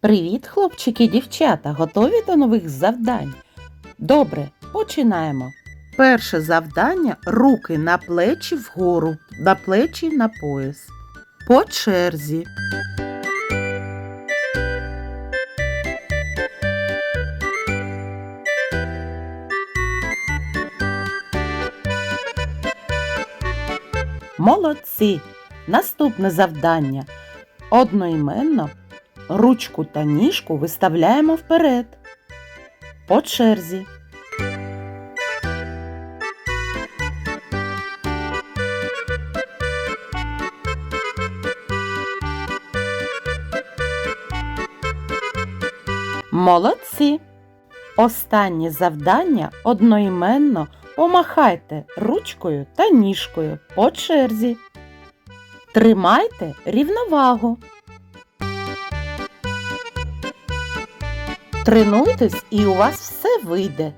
Привіт, хлопчики і дівчата! Готові до нових завдань? Добре, починаємо. Перше завдання руки на плечі вгору, на плечі на пояс. По черзі. Молодці! Наступне завдання. Одноіменно ручку та ніжку виставляємо вперед. По черзі. Молодці! Останнє завдання одноіменно помахайте ручкою та ніжкою по черзі. Тримайте рівновагу. Тренуйтесь і у вас все вийде.